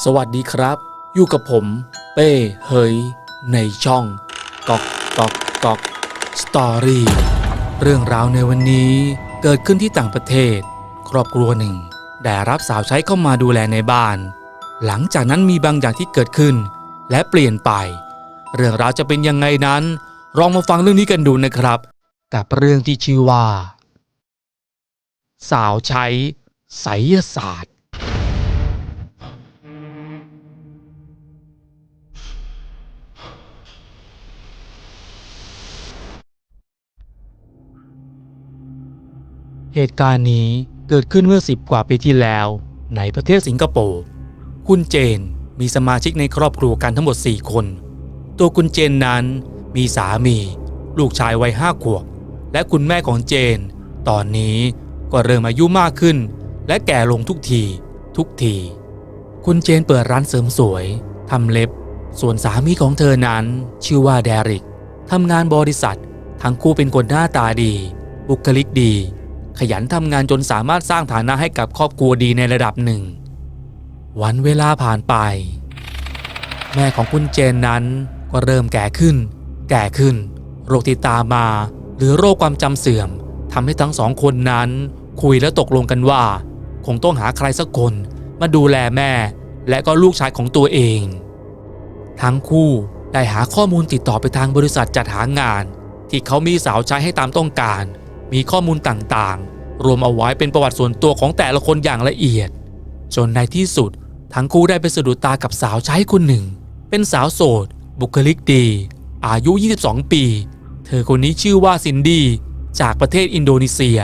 สวัสดีครับ อยู่กับผม เป้เฮยในช่องกอกกอกกอกสตอรี่เรื่องราวในวันนี้เกิดขึ้นที่ต่างประเทศ ครอบครัวหนึ่ง ได้รับสาวใช้เข้ามาดูแลในบ้าน หลังจากนั้นมีบางอย่างที่เกิดขึ้น และเปลี่ยนไป เรื่องราวจะเป็นยังไงนั้น ลองมาฟังเรื่องนี้กันดูนะครับ กับเรื่องที่ชื่อว่า สาวใช้ไสยศาสตร์ เหตุการณ์นี้เกิดขึ้นเมื่อ 10 กว่าปีที่แล้ว ในประเทศสิงคโปร์ คุณเจนมีสมาชิกในครอบครัวกันทั้งหมด 4 คน ตัวคุณเจนนั้นมีสามี ลูกชายวัยห้าขวบ และคุณแม่ของเจน ตอนนี้ก็เริ่มอายุมากขึ้น และแก่ลงทุกที ทุกที คุณเจนเปิดร้านเสริมสวยทำเล็บ ส่วนสามีของเธอนั้น ชื่อว่าเดริกทำงานบริษัท ทั้งคู่เป็นคนหน้าตาดี บุคลิกดี ยันทำงานจนสามารถสร้างฐานะให้กับครอบครัวดีในระดับหนึ่ง วันเวลาผ่านไป แม่ของคุณเจนนั้นก็เริ่มแก่ขึ้น แก่ขึ้น โรคติดตามมา หรือโรคความจำเสื่อมทำให้ทั้งสองคนนั้น คุยและตกลงกันว่า คงต้องหาใครสักคนมาดูแลแม่ และก็ลูกชายของตัวเอง ทั้งคู่ได้หาข้อมูลติดต่อไปทางบริษัทจัดหางาน ที่เขามีสาวใช้ให้ตามต้องการ มีข้อมูลต่างๆ รวมเอาไว้เป็นประวัติส่วนตัวของแต่ละคนอย่างละเอียด จนในที่สุด ทั้งคู่ได้ไปสะดุดตากับสาวใช้คนหนึ่ง เป็นสาวโสด บุคลิกดี อายุ 22 ปี เธอคนนี้ชื่อว่าซินดี้จากประเทศอินโดนีเซีย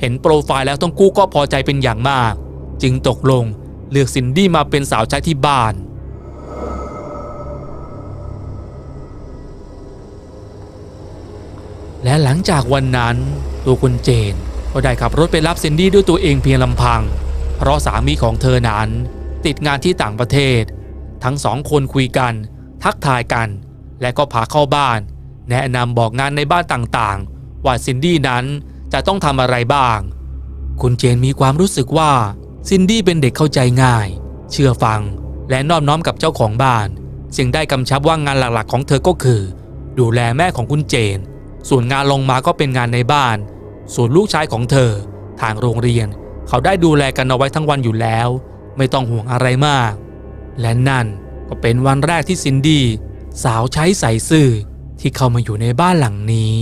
เห็นโปรไฟล์แล้วทั้งคู่ก็พอใจเป็นอย่างมาก จึงตกลงเลือกซินดี้มาเป็นสาวใช้ที่บ้าน และหลังจากวันนั้นตัวคุณเจนก็ได้ขับรถไปรับซินดี้ด้วยตัวเองเพียงลำพัง เพราะสามีของเธอนั้น ติดงานที่ต่างประเทศ ทั้งสองคนคุยกัน ทักทายกัน และก็พาเข้าบ้าน แนะนำบอกงานในบ้านต่างๆ ว่าซินดี้นั้นจะต้องทำอะไรบ้าง คุณเจนมีความรู้สึกว่าซินดี้เป็นเด็กเข้าใจง่าย เชื่อฟังและนอบน้อมกับเจ้าของบ้าน จึงได้กำชับว่างานหลักๆ ของเธอก็คือ ดูแลแม่ของคุณเจน ส่วนงานลงมาก็เป็นงานในบ้าน ส่วนลูกชายของเธอ ทางโรงเรียน เขาได้ดูแลกันเอาไว้ทั้งวันอยู่แล้ว ไม่ต้องห่วงอะไรมาก และนั่นก็เป็นวันแรกที่ซินดี้สาวใช้ใส่ซื่อที่เข้ามาอยู่ในบ้านหลังนี้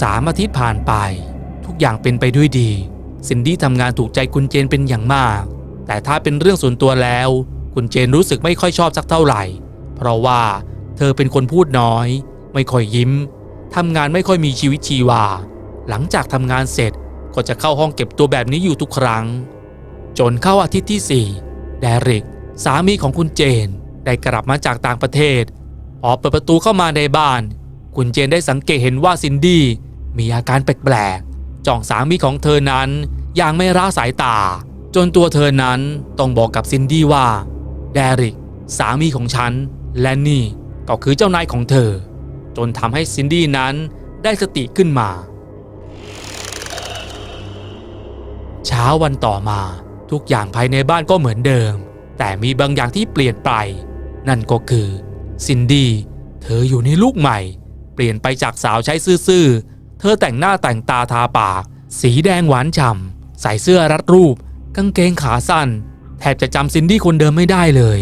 สามอาทิตย์ผ่านไป ทุกอย่างเป็นไปด้วยดี ซินดี้ทำงานถูกใจคุณเจนเป็นอย่างมาก แต่ถ้าเป็นเรื่องส่วนตัวแล้ว คุณเจนรู้สึกไม่ค่อยชอบสักเท่าไหร่ เพราะว่าเธอเป็นคนพูดน้อย ไม่ค่อยยิ้มทำงานไม่ค่อยมีชีวิตชีวา หลังจากทำงานเสร็จก็จะเข้าห้องเก็บตัวแบบนี้อยู่ทุกครั้ง จนเข้าอาทิตย์ที่ 4 แดริก สามีของคุณเจน ได้กลับมาจากต่างประเทศ พอเปิดประตูเข้ามาในบ้าน คุณเจนได้สังเกตเห็นว่าซินดี้มีอาการแปลกๆจ้องสามีของเธอนั้นอย่างไม่ร้าสายตา จนตัวเธอนั้นต้องบอกกับซินดี้ว่า แดริก สามีของฉัน และนี่ก็คือเจ้านายของเธอ จนทำให้ซินดี้นั้นได้สติขึ้นมา เช้าวันต่อมาทุกอย่างภายในบ้านก็เหมือนเดิม แต่มีบางอย่างที่เปลี่ยนไป นั่นก็คือซินดี้เธออยู่ในลูกใหม่ เปลี่ยนไปจากสาวใช้ซื่อๆเธอแต่งหน้าแต่งตาทาปาก สีแดงหวานฉ่ำใส่เสื้อรัดรูป กางเกงขาสั้น บจะจำซินดี้คนเดิมไม่ได้เลย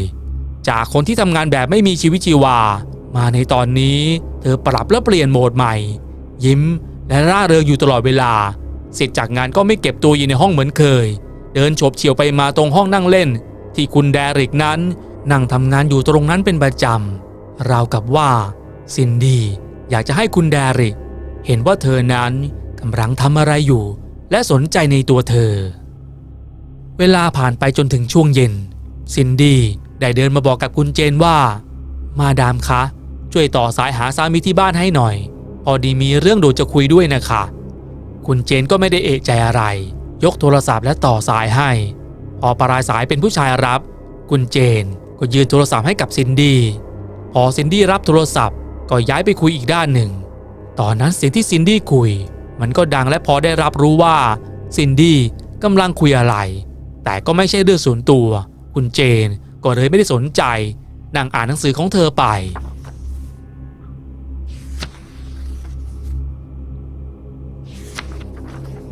จากคนที่ทำงานแบบไม่มีชีวิตชีวา มาในตอนนี้เธอปรับและเปลี่ยนโหมดใหม่ ยิ้มและร่าเริงอยู่ตลอดเวลา เสร็จจากงานก็ไม่เก็บตัวอยู่ในห้องเหมือนเคย เดินโฉบเฉี่ยวไปมาตรงห้องนั่งเล่น ที่คุณแดริกนั้น นั่งทำงานอยู่ตรงนั้นเป็นประจำราวกับว่าซินดี้อยากจะให้คุณแดริก เห็นว่าเธอนั้นกำลังทำอะไรอยู่ และสนใจในตัวเธอ เวลาผ่านไปจนถึงช่วงเย็น ซินดี้ได้เดินมาบอกกับคุณเจนว่า มาดามคะ ช่วยต่อสายหาสามีที่บ้านให้หน่อย พอดีมีเรื่องโดดจะคุยด้วยนะคะ คุณเจนก็ไม่ได้เอะใจอะไร ยกโทรศัพท์และต่อสายให้ พอปลายสายเป็นผู้ชายรับ คุณเจนก็ยืนโทรศัพท์ให้กับซินดี้พอซินดี้รับโทรศัพท์ก็ย้ายไปคุยอีกด้านหนึ่ง ตอนนั้นเสียงที่ซินดี้คุย มันก็ดังและพอได้รับรู้ว่าซินดี้กำลังคุยอะไร แต่ก็ไม่ใช่เรื่องส่วนตัว คุณเจนก็เลยไม่ได้สนใจนั่งอ่านหนังสือของเธอไป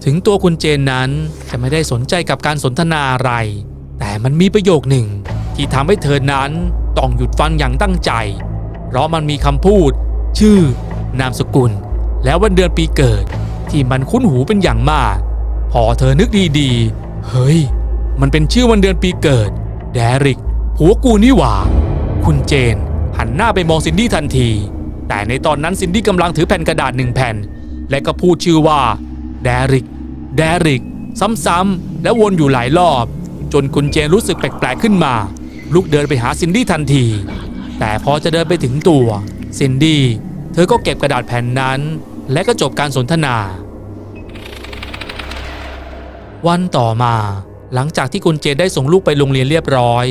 ถึงตัวคุณเจนนั้นจะไม่ได้สนใจกับการสนทนาอะไร แต่มันมีประโยคหนึ่ง ที่ทำให้เธอนั้นต้องหยุดฟังอย่างตั้งใจ เพราะมันมีคำพูด ชื่อ นามสกุล และวันเดือนปีเกิด ที่มันคุ้นหูเป็นอย่างมาก พอเธอนึกดีๆ เฮ้ย มันเป็นชื่อวันเดือนปีเกิด แดริกผัวกูนี่หว่า คุณเจน หันหน้าไปมองซินดี้ทันที แต่ในตอนนั้นซินดี้กำลังถือแผ่นกระดาษหนึ่งแผ่น และก็พูดชื่อว่า แดริก แดริก ซ้ำๆและวนอยู่หลายรอบ จนคุณเจนรู้สึกแปลกๆขึ้นมา ลุกเดินไปหาซินดี้ทันที แต่พอจะเดินไปถึงตัวซินดี้เธอก็เก็บกระดาษแผ่นนั้น และก็จบการสนทนา วันต่อมา หลังจากที่คุณเจนได้ส่งลูกไปโรงเรียนเรียบร้อย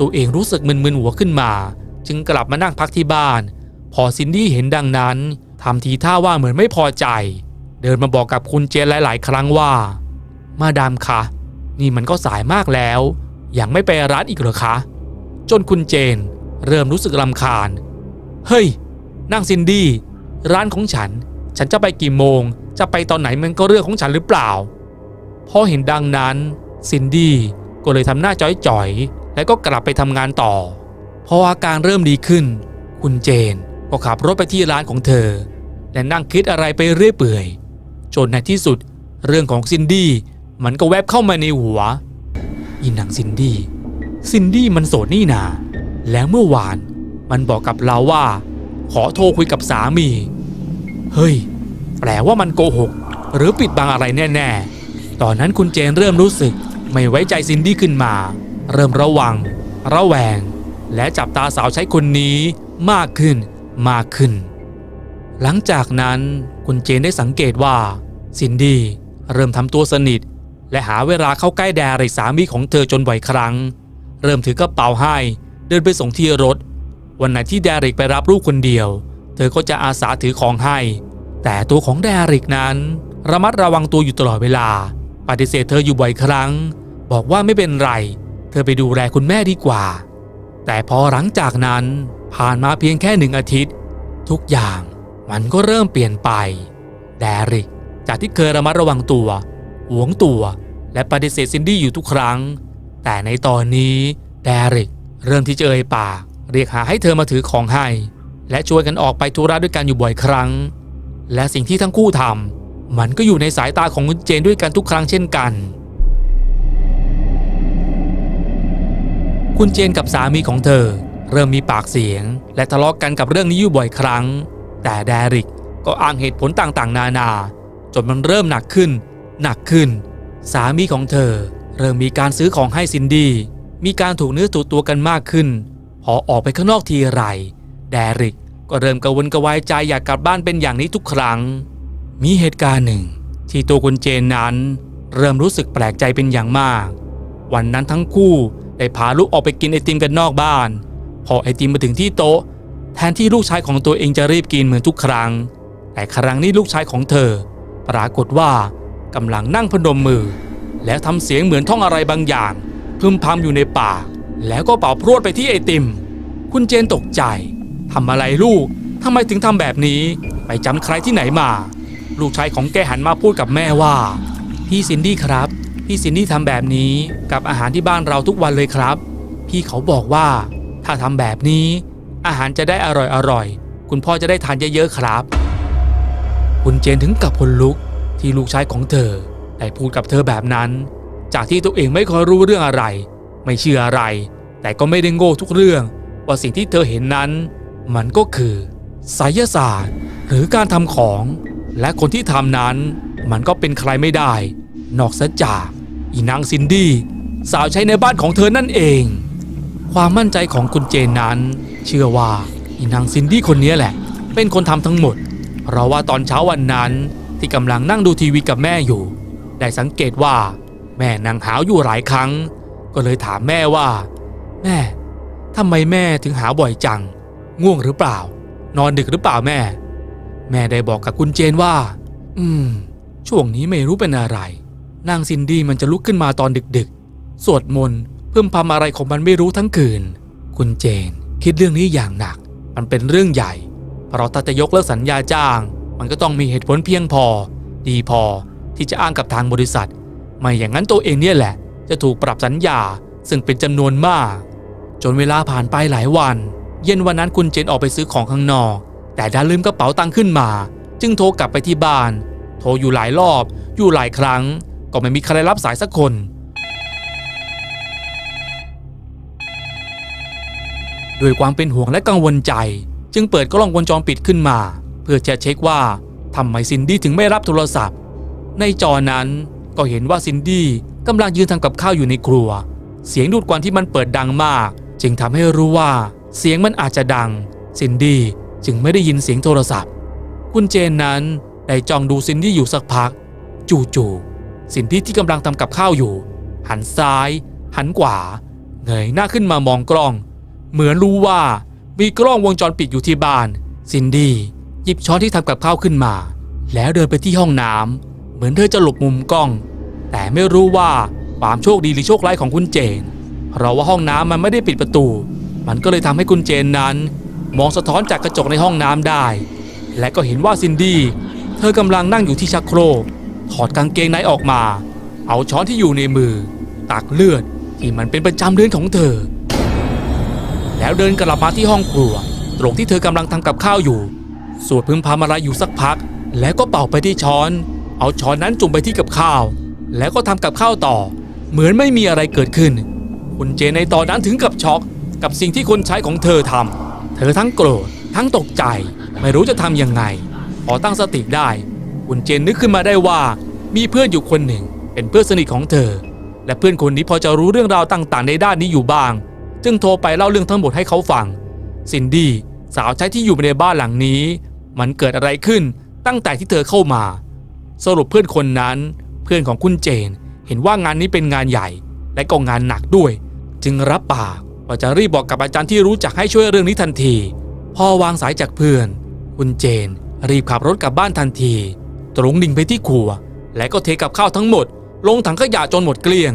ตัวเองรู้สึกมึนๆหัวขึ้นมา จึงกลับมานั่งพักที่บ้าน พอซินดี้เห็นดังนั้นทำทีท่าว่าเหมือนไม่พอใจ เดินมาบอกกับคุณเจนหลาย ๆ ครั้งว่า มาดามคะนี่มันก็สายมากแล้ว ยังไม่ไปร้านอีกเหรอคะ จนคุณเจน เริ่มรู้สึกรำคาญ เฮ้ย นั่งซินดี้ ร้านของฉัน ฉันจะไปกี่โมง จะไปตอนไหนมันก็เรื่องของฉันหรือเปล่า พอเห็นดังนั้น ซินดี้ก็เลยทำหน้าจ้อยๆ แล้วก็กลับไปทำงานต่อ พออาการเริ่มดีขึ้น คุณเจนก็ขับรถไปที่ร้านของเธอ และนั่งคิดอะไรไปเรื่อยเปื่อย จนในที่สุดเรื่องของซินดี้มันก็แวบเข้ามาในหัวอีนางซินดี้ซินดี้มันโสดนี่นา แล้วเมื่อวานมันบอกกับเราว่า ขอโทรคุยกับสามี เฮ้ย แปลว่ามันโกหก หรือปิดบังอะไรแน่ ๆ ตอนนั้นคุณเจนเริ่มรู้สึก ไม่ไว้ใจซินดี้ขึ้นมา เริ่มระวัง ระแวง และจับตาสาวใช้คนนี้มากขึ้นมากขึ้น หลังจากนั้นคุณเจนได้สังเกตว่า ซินดี้เริ่มทำตัวสนิท และหาเวลาเข้าใกล้แดริกสามีของเธอจนบ่อยครั้ง เริ่มถือกระเป๋าให้เดินไปส่งที่รถ วันไหนที่แดริกไปรับลูกคนเดียว เธอก็จะอาสาถือของให้ แต่ตัวของแดริกนั้น ระมัดระวังตัวอยู่ตลอดเวลา ปฏิเสธเธออยู่บ่อยครั้ง บอกว่าไม่เป็นไร เธอไปดูแลคุณแม่ดีกว่า แต่พอหลังจากนั้นผ่านมาเพียงแค่หนึ่งอาทิตย์ ทุกอย่างมันก็เริ่มเปลี่ยนไป แดริก จากที่เคยระมัดระวังตัว หวงตัว และปฏิเสธซินดี้อยู่ทุกครั้ง แต่ในตอนนี้แดริก เริ่มที่จะเอ่ยปากเรียกหาให้เธอมาถือของให้ และช่วยกันออกไปธุระด้วยกันอยู่บ่อยครั้ง และสิ่งที่ทั้งคู่ทำมันก็อยู่ในสายตาของคุณเจนด้วยกันทุกครั้งเช่นกัน คุณเจนกับสามีของเธอ เริ่มมีปากเสียง และทะเลาะกกันกับเรื่องนี้อยู่บ่อยครั้ง แต่แดริกก็อ้างเหตุผลต่างๆ นานา จนมันเริ่มหนักขึ้น หนักขึ้น สามีของเธอ เริ่มมีการซื้อของให้ซินดี้มีการถูกเนื้อถูกตัวกันมากขึ้น พอออกไปข้างนอกทีไร แดริกก็เริ่มกระวนกระวายใจอยากกลับบ้านเป็นอย่างนี้ทุกครั้ง มีเหตุการณ์หนึ่ง ที่ตัวคุณเจนนั้น เริ่มรู้สึกแปลกใจเป็นอย่างมาก วันนั้นทั้งคู่ ได้พาลูกออกไปกินไอติมกันนอกบ้าน พอไอติมมาถึงที่โต๊ะ แทนที่ลูกชายของตัวเองจะรีบกินเหมือนทุกครั้ง แต่ครั้งนี้ลูกชายของเธอ ปรากฏว่ากำลังนั่งพนมมือ แล้วทำเสียงเหมือนท่องอะไรบางอย่างพึมพำอยู่ในปากแล้วก็เป่าพรวดไปที่ไอติม คุณเจนตกใจทำอะไรลูกทำไมถึงทำแบบนี้ ไปจำใครที่ไหนมา ลูกชายของแกหันมาพูดกับแม่ว่า พี่ซินดี้ครับ พี่ซินดี้ทำแบบนี้กับอาหารที่บ้านเราทุกวันเลยครับ พี่เขาบอกว่า ถ้าทำแบบนี้ อาหารจะได้อร่อยอร่อยๆคุณพ่อจะได้ทานเยอะๆครับ คุณเจนถึงกับคนลุกที่ลูกชายของเธอได้พูดกับเธอแบบนั้น จากที่ตัวเองไม่เคยรู้เรื่องอะไร ไม่เชื่ออะไร แต่ก็ไม่ได้โง่ทุกเรื่อง ว่าสิ่งที่เธอเห็นนั้น มันก็คือไสยศาสตร์ หรือการทำของ และคนที่ทำนั้น มันก็เป็นใครไม่ได้ นอกจาก อีนางซินดี้สาวใช้ในบ้านของเธอนั่นเอง ความมั่นใจของคุณเจนนั้น เชื่อว่าอีนางซินดี้คนนี้แหละ เป็นคนทำทั้งหมด เพราะว่าตอนเช้าวันนั้นที่กำลังนั่งดูทีวีกับแม่อยู่ ได้สังเกตว่า แม่นางหาวอยู่หลายครั้ง ก็เลยถามแม่ว่า แม่ทำไมแม่ถึงหาบ่อยจัง ง่วงหรือเปล่า นอนดึกหรือเปล่าแม่ แม่ได้บอกกับคุณเจนว่า อืม ช่วงนี้ไม่รู้เป็นอะไร นางซินดี้มันจะลุกขึ้นมาตอนดึกๆ สวดมนต์เพิ่มพำอะไรของมันไม่รู้ทั้งคืน คุณเจน คิดเรื่องนี้อย่างหนัก มันเป็นเรื่องใหญ่ เพราะถ้าจะยกเลิกสัญญาจ้าง มันก็ต้องมีเหตุผลเพียงพอ ดีพอที่จะอ้างกับทางบริษัท ไม่อย่างนั้นตัวเองเนี่ยแหละ จะถูกปรับสัญญาซึ่งเป็นจำนวนมาก จนเวลาผ่านไปหลายวัน เย็นวันนั้นคุณเจนออกไปซื้อของข้างนอก แต่ดันลืมกระเป๋าตังค์ขึ้นมา จึงโทรกลับไปที่บ้าน โทรอยู่หลายรอบ อยู่หลายครั้ง ก็ไม่มีใครรับสายสักคน ด้วยความเป็นห่วงและกังวลใจ จึงเปิดกล้องวงจรปิดขึ้นมา เพื่อจะเช็คว่าทำไมซินดี้ถึงไม่รับโทรศัพท์ ในจอนั้นก็เห็นว่าซินดี้กำลังยืนทำกับข้าวอยู่ในครัว เสียงดูดควันที่มันเปิดดังมาก จึงทำให้รู้ว่าเสียงมันอาจจะดัง ซินดี้จึงไม่ได้ยินเสียงโทรศัพท์ คุณเจนนั้นได้จ้องดูซินดี้อยู่สักพัก จู่ๆ ซินดี้ที่กำลังทำกับข้าวอยู่ หันซ้าย หันขวาเงยหน้าขึ้นมามองกล้อง เหมือนรู้ว่ามีกล้องวงจรปิดอยู่ที่บ้านซินดี้หยิบช้อนที่ทำกับข้าวขึ้นมา แล้วเดินไปที่ห้องน้ำเหมือนเธอจะหลบมุมกล้อง แต่ไม่รู้ว่าความโชคดีหรือโชคร้ายของคุณเจน เพราะว่าห้องน้ำมันไม่ได้ปิดประตู มันก็เลยทำให้คุณเจนนั้น มองสะท้อนจากกระจกในห้องน้ำได้ และก็เห็นว่าซินดี้เธอกำลังนั่งอยู่ที่ชักโครก ถอดกางเกงในออกมา เอาช้อนที่อยู่ในมือ ตักเลือดที่มันเป็นประจำเดือนของเธอ แล้วเดินกลับมาที่ห้องครัว ตรงที่เธอกำลังทำกับข้าวอยู่ สวดพึมพำอะไรอยู่สักพัก แล้วก็เป่าไปที่ช้อน เอาช้อนนั้นจุ่มไปที่กับข้าว แล้วก็ทำกับข้าวต่อ เหมือนไม่มีอะไรเกิดขึ้น คุณเจนในตอนนั้นถึงกับช็อก กับสิ่งที่คนใช้ของเธอทำเธอทั้งโกรธทั้งตกใจ ไม่รู้จะทำยังไงพอตั้งสติได้ คุณเจนนึกขึ้นมาได้ว่า มีเพื่อนอยู่คนหนึ่ง เป็นเพื่อนสนิทของเธอ และเพื่อนคนนี้พอจะรู้เรื่องราวต่างๆ ในด้านนี้อยู่บ้าง จึงโทรไปเล่าเรื่องทั้งหมดให้เขาฟังซินดี้สาวใช้ที่อยู่ในบ้านหลังนี้ มันเกิดอะไรขึ้นตั้งแต่ที่เธอเข้ามา สรุปเพื่อนคนนั้น เพื่อนของคุณเจน เห็นว่างานนี้เป็นงานใหญ่ และก็งานหนักด้วย จึงรับปากว่าจะรีบบอกกับอาจารย์ที่รู้จักให้ช่วยเรื่องนี้ทันที พอวางสายจากเพื่อน คุณเจน รีบขับรถกลับบ้านทันที ตรงดิ่งไปที่ครัว และก็เทกับข้าวทั้งหมด ลงถังขยะจนหมดเกลี้ยง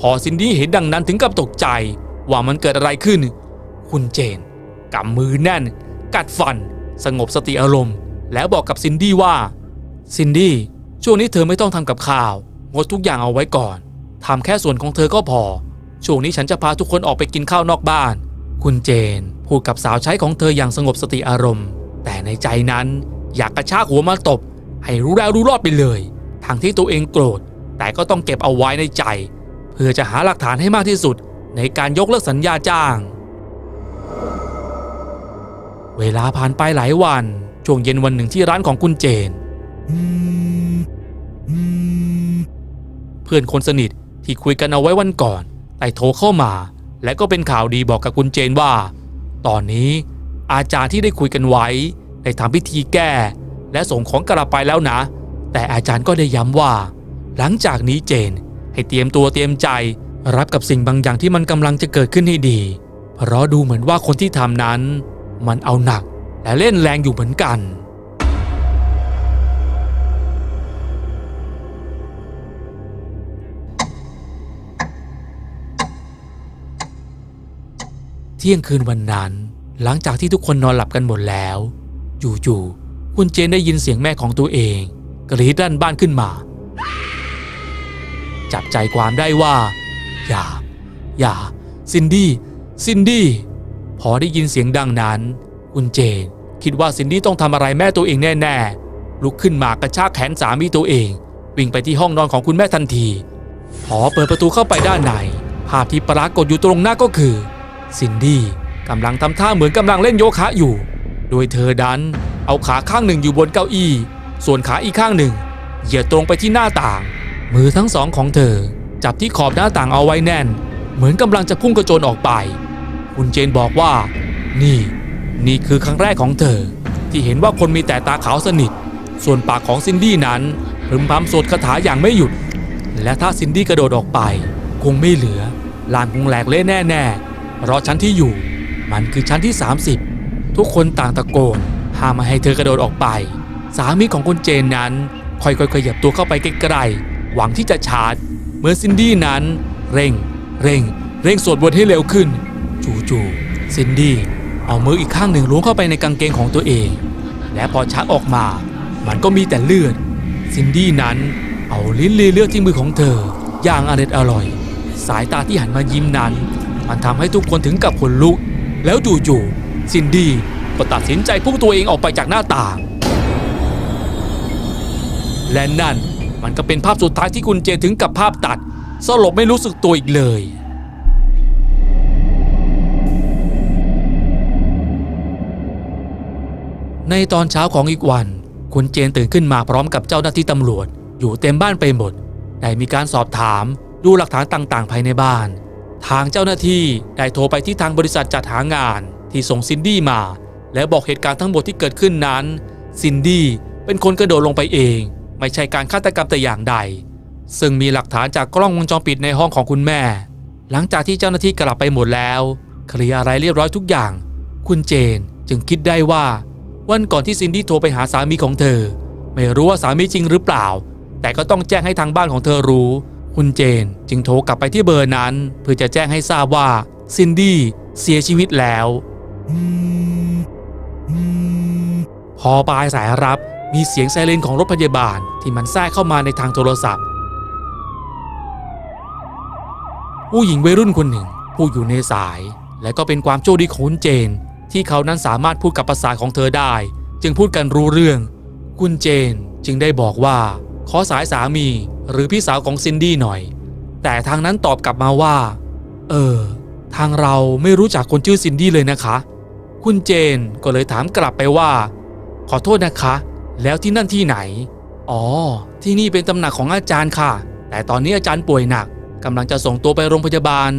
พอซินดี้เห็นดังนั้นถึงกับตกใจ ว่ามันเกิดอะไรขึ้น คุณเจนกำมือแน่น กัดฟัน สงบสติอารมณ์ แล้วบอกกับซินดี้ว่า ซินดี้ช่วงนี้เธอไม่ต้องทำกับข้าวงดทุกอย่างเอาไว้ก่อนทำแค่ส่วนของเธอก็พอ ช่วงนี้ฉันจะพาทุกคนออกไปกินข้าวนอกบ้าน คุณเจน พูดกับสาวใช้ของเธออย่างสงบสติอารมณ์ แต่ในใจนั้นอยากกระชากหัวมาตบ ให้รู้แล้วรู้รอดไปเลยทางที่ตัวเองโกรธ แต่ก็ต้องเก็บเอาไว้ในใจ เพื่อจะหาหลักฐานให้มากที่สุดในการยกเลิกสัญญาจ้าง เวลาผ่านไปหลายวัน ช่วงเย็นวันหนึ่งที่ร้านของคุณเจน เพื่อนคนสนิทที่คุยกันเอาไว้วันก่อนได้โทรเข้ามา และก็เป็นข่าวดีบอกกับคุณเจนว่า ตอนนี้อาจารย์ที่ได้คุยกันไว้ได้ทำพิธีแก้ และส่งของกลับไปแล้วนะ แต่อาจารย์ก็ได้ย้ำว่า หลังจากนี้เจน ให้เตรียมตัวเตรียมใจ รับกับสิ่งบางอย่างที่มันกำลังจะเกิดขึ้นให้ดี เพราะดูเหมือนว่าคนที่ทำนั้น มันเอาหนักและเล่นแรงอยู่เหมือนกัน เที่ยงคืนวันนั้น หลังจากที่ทุกคนนอนหลับกันหมดแล้ว จู่ๆ คุณเจนได้ยินเสียงแม่ของตัวเอง กรีดด้านบ้านขึ้นมา จับใจความได้ว่า อย่า อย่า ซินดี้ ซินดี้ พอได้ยินเสียงดังนั้น คุณเจนคิดว่าซินดี้ต้องทำอะไรแม่ตัวเองแน่ๆ ลุกขึ้นมากระชากแขนสามีตัวเอง วิ่งไปที่ห้องนอนของคุณแม่ทันที พอเปิดประตูเข้าไปด้านใน ภาพที่ปรากฏอยู่ตรงหน้าก็คือ ซินดี้กำลังทำท่าเหมือนกำลังเล่นโยคะอยู่ โดยเธอดัน เอาขาข้างหนึ่งอยู่บนเก้าอี้ ส่วนขาอีกข้างหนึ่ง เหยียดตรงไปที่หน้าต่าง มือทั้งสองของเธอ จับที่ขอบหน้าต่างเอาไว้แน่น เหมือนกำลังจะพุ่งกระโจนออกไป คุณเจนบอกว่า นี่ นี่คือครั้งแรกของเธอ ที่เห็นว่าคนมีแต่ตาขาวสนิท ส่วนปากของซินดี้นั้นพึมพำสวดคาถาอย่างไม่หยุด และถ้าซินดี้กระโดดออกไป คงไม่เหลือลานคงแหลกเละแน่ๆเพราะชั้นที่อยู่ มันคือชั้นที่ 30 ทุกคนต่างตะโกน ห้ามไม่ให้เธอกระโดดออกไป สามีของคุณเจนนั้น ค่อยๆขยับตัวเข้าไปใกล้ๆหวังที่จะชาร์จ เมื่อซินดี้นั้น เร่ง เร่ง เร่งสวดบทให้เร็วขึ้น จู่ๆซินดี้เอามืออีกข้างหนึ่งล้วงเข้าไปในกางเกงของตัวเอง และพอชักออกมา มันก็มีแต่เลือดซินดี้นั้นเอาลิ้นลีเลือดที่มือของเธอ อย่างอร็ดอร่อย สายตาที่หันมายิ้มนั้น มันทำให้ทุกคนถึงกับขนลุก แล้วจู่ๆซินดี้ ก็ตัดสินใจพุ่งตัวเองออกไปจากหน้าต่าง และนั่นมันก็เป็นภาพสุดท้ายที่คุณเจนถึงกับภาพตัดสลบไม่รู้สึกตัวอีกเลย ในตอนเช้าของอีกวัน คุณเจนตื่นขึ้นมาพร้อมกับเจ้าหน้าที่ตำรวจ อยู่เต็มบ้านไปหมดได้มีการสอบถามดูหลักฐานต่างๆ ภายในบ้าน ทางเจ้าหน้าที่ได้โทรไปที่ทางบริษัทจัดหางานที่ส่งซินดี้มา และบอกเหตุการณ์ทั้งหมดที่เกิดขึ้นนั้น ซินดี้เป็นคนกระโดดลงไปเอง ไม่ใช่การฆาตกรรมแต่อย่างใด ซึ่งมีหลักฐานจากกล้องวงจรปิดในห้องของคุณแม่ หลังจากที่เจ้าหน้าที่กลับไปหมดแล้วเคลียร์อะไรเรียบร้อยทุกอย่าง คุณเจนจึงคิดได้ว่า วันก่อนที่ซินดี้โทรไปหาสามีของเธอ ไม่รู้ว่าสามีจริงหรือเปล่า แต่ก็ต้องแจ้งให้ทางบ้านของเธอรู้ คุณเจนจึงโทรกลับไปที่เบอร์นั้น เพื่อจะแจ้งให้ทราบว่าซินดี้เสียชีวิตแล้ว พอปลายสายรับมีเสียงไซเรนของรถพยาบาลที่มันแทรกเข้ามาในทางโทรศัพท์ ผู้หญิงวัยรุ่นคนหนึ่งผู้อยู่ในสาย และก็เป็นความโชคดีของคุณเจน ที่เขานั้นสามารถพูดกับภาษาของเธอได้ จึงพูดกันรู้เรื่อง คุณเจนจึงได้บอกว่า ขอสายสามีหรือพี่สาวของซินดี้หน่อย แต่ทางนั้นตอบกลับมาว่า เออ ทางเราไม่รู้จักคนชื่อซินดี้เลยนะคะ คุณเจนก็เลยถามกลับไปว่า ขอโทษนะคะ แล้วที่นั่นที่ไหน อ๋อ ที่นี่เป็นตำหนักของอาจารย์ค่ะ แต่ตอนนี้อาจารย์ป่วยหนักกำลังจะส่งตัวไปโรงพยาบาล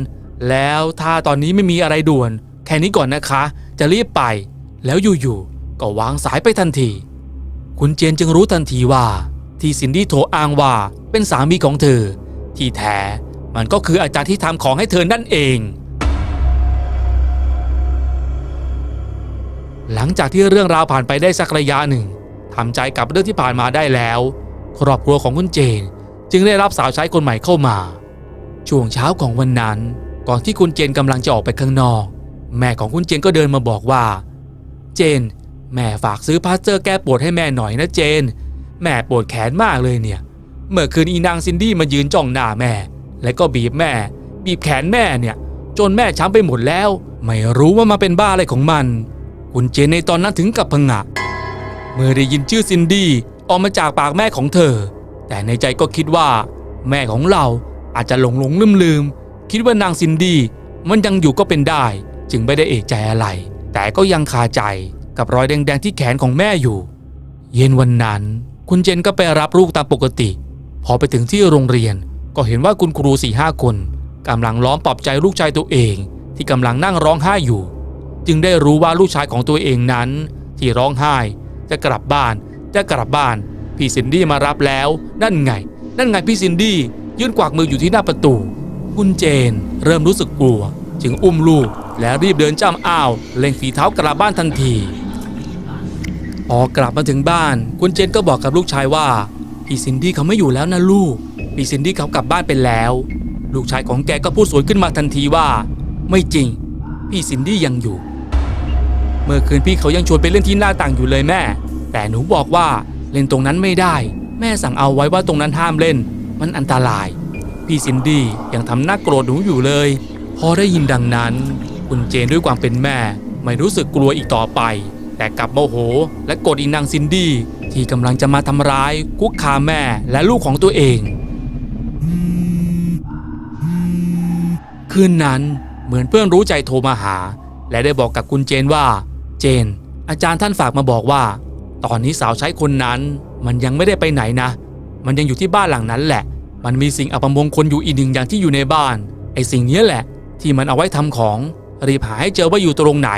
แล้วถ้าตอนนี้ไม่มีอะไรด่วน แค่นี้ก่อนนะคะ จะรีบไป แล้วอยู่ๆก็วางสายไปทันที คุณเจนจึงรู้ทันทีว่า ที่ซินดี้โทรอ้างว่าเป็นสามีของเธอ ที่แท้มันก็คืออาจารย์ที่ทำของให้เธอนั่นเอง หลังจากที่เรื่องราวผ่านไปได้สักระยะหนึ่งทำใจกับเรื่องที่ผ่านมาได้แล้ว ครอบครัวของคุณเจน จึงได้รับสาวใช้คนใหม่เข้ามา ช่วงเช้าของวันนั้น ก่อนที่คุณเจนกำลังจะออกไปข้างนอก แม่ของคุณเจนก็เดินมาบอกว่า เจน แม่ฝากซื้อพาสเตอร์แก้ปวดให้แม่หน่อยนะเจน แม่ปวดแขนมากเลยเนี่ย เมื่อคืนอีนางซินดี้มายืนจ้องหน้าแม่ และก็บีบแม่ บีบแขนแม่เนี่ย จนแม่ช้ำไปหมดแล้ว ไม่รู้ว่ามาเป็นบ้าอะไรของมัน คุณเจนในตอนนั้นถึงกับพงะ เมื่อได้ยินชื่อซินดี้ออกมาจากปากแม่ของเธอ แต่ในใจก็คิดว่า แม่ของเราอาจจะหลงหลงลืมลืมคิดว่านางซินดี้มันยังอยู่ก็เป็นได้ จึงไม่ได้เอกใจอะไร แต่ก็ยังคาใจกับรอยแดงๆที่แขนของแม่อยู่ เย็นวันนั้น คุณเจนก็ไปรับลูกตามปกติ พอไปถึงที่โรงเรียนก็เห็นว่าคุณครูสี่ห้าคนกำลังล้อมปลอบใจลูกชายตัวเอง ที่กำลังนั่งร้องไห้อยู่ จึงได้รู้ว่าลูกชายของตัวเองนั้น ที่ร้องไห้ จะกลับบ้าน จะกลับบ้าน พี่ซินดี้มารับแล้ว นั่นไง นั่นไงพี่ซินดี้ยืนกวักมืออยู่ที่หน้าประตู คุณเจน เริ่มรู้สึกกลัว จึงอุ้มลูกและรีบเดินจ้ำอ้าวเล็งฝีเท้ากลับบ้านทันทีพอกลับมาถึงบ้าน คุณเจนก็บอกกับลูกชายว่าพี่ซินดี้เขาไม่อยู่แล้วนะลูกพี่ซินดี้เขากลับบ้านไปแล้ว ลูกชายของแกก็พูดสวนขึ้นมาทันทีว่า ไม่จริง พี่ซินดี้ยังอยู่ มื่อคืนพี่เขายังชวนไปเล่นที่หน้าต่างอยู่เลยแม่ แต่หนูบอกว่าเล่นตรงนั้นไม่ได้ แม่สั่งเอาไว้ว่าตรงนั้นห้ามเล่น มันอันตราย พี่ซินดี้ยังทำหน้าโกรธหนูอยู่เลย พอได้ยินดังนั้น คุณเจนด้วยความเป็นแม่ ไม่รู้สึกกลัวอีกต่อไป แต่กลับโมโห และโกรธอีนางซินดี้ที่กำลังจะมาทำร้าย คุกคามแม่และลูกของตัวเอง คืนนั้นเหมือนเพื่อนรู้ใจโทรมาหา และได้บอกกับคุณเจนว่า เจน อาจารย์ท่านฝากมาบอกว่า ตอนนี้สาวใช้คนนั้นมันยังไม่ได้ไปไหนนะ มันยังอยู่ที่บ้านหลังนั้นแหละ มันมีสิ่งอัปมงคลอยู่อีกหนึ่งอย่างที่อยู่ในบ้าน ไอ้สิ่งนี้แหละ ที่มันเอาไว้ทำของ รีบหาให้เจอว่าอยู่ตรงไหน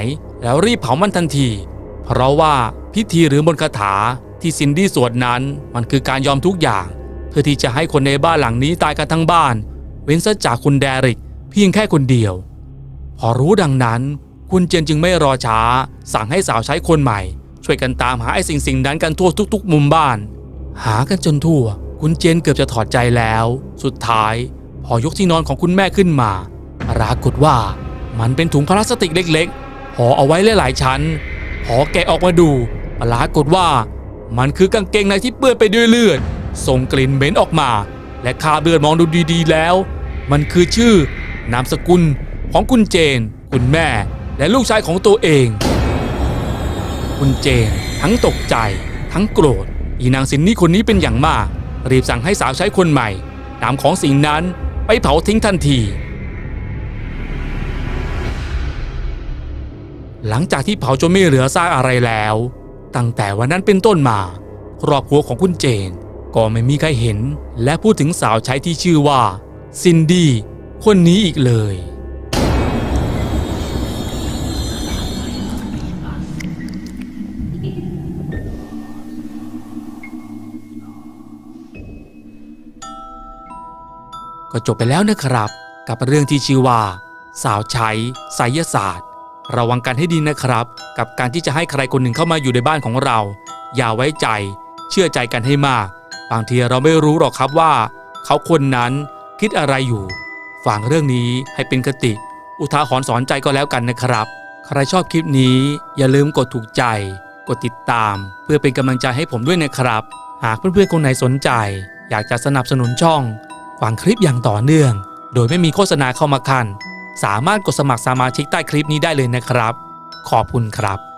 แล้วรีบเผามันทันที เพราะว่าพิธีหรือบนคาถาที่ซินดี้สวดนั้นมันคือการยอมทุกอย่าง เพื่อที่จะให้คนในบ้านหลังนี้ตายกันทั้งบ้าน เว้นซะจากคุณแดริกเพียงแค่คนเดียว พอรู้ดังนั้น คุณเจนจึงไม่รอช้า สั่งให้สาวใช้คนใหม่ ช่วยกันตามหาไอ้สิ่งสิ่งนั้นกันทั่วทุก ๆ มุมบ้าน หากันจนทั่ว คุณเจนเกือบจะถอดใจแล้ว สุดท้าย พอยกที่นอนของคุณแม่ขึ้นมาปรากฏว่ามันเป็นถุงพลาสติกเล็กๆห่อเอาไว้หลายๆชั้นพอแกะออกมาดูปรากฏว่า มันคือกางเกงในที่เปื้อนไปด้วยเลือดส่งกลิ่นเหม็นออกมา และคาเลือดมองดูดีๆแล้ว มันคือชื่อนามสกุลของคุณเจน คุณแม่ และลูกชายของตัวเอง คุณเจนทั้งตกใจ ทั้งโกรธ อีนางสินนี่คนนี้เป็นอย่างมาก รีบสั่งให้สาวใช้คนใหม่นำของสิ่งนั้นไปเผาทิ้งทันที หลังจากที่เผาจนไม่เหลือซากอะไรแล้ว ตั้งแต่วันนั้นเป็นต้นมา ครอบครัวของคุณเจน ก็ไม่มีใครเห็น และพูดถึงสาวใช้ที่ชื่อว่า ซินดี้คนนี้อีกเลย ก็จบไปแล้วนะครับ กับเรื่องที่ชื่อว่า สาวใช้ไสยศาสตร์ ระวังกันให้ดีนะครับ กับการที่จะให้ใครคนหนึ่งเข้ามาอยู่ในบ้านของเรา อย่าไว้ใจ เชื่อใจกันให้มาก บางทีเราไม่รู้หรอกครับว่า เขาคนนั้นคิดอะไรอยู่ฟังเรื่องนี้ให้เป็นคติ อุทาหรณ์สอนใจก็แล้วกันนะครับ ใครชอบคลิปนี้อย่าลืมกดถูกใจ กดติดตาม เพื่อเป็นกำลังใจให้ผมด้วยนะครับ หากเพื่อนๆคนไหนสนใจ อยากจะสนับสนุนช่อง ฟังคลิปอย่างต่อเนื่อง โดยไม่มีโฆษณาเข้ามาคัน สามารถกดสมัครสมาชิกใต้คลิปนี้ได้เลยนะครับ ขอบคุณครับ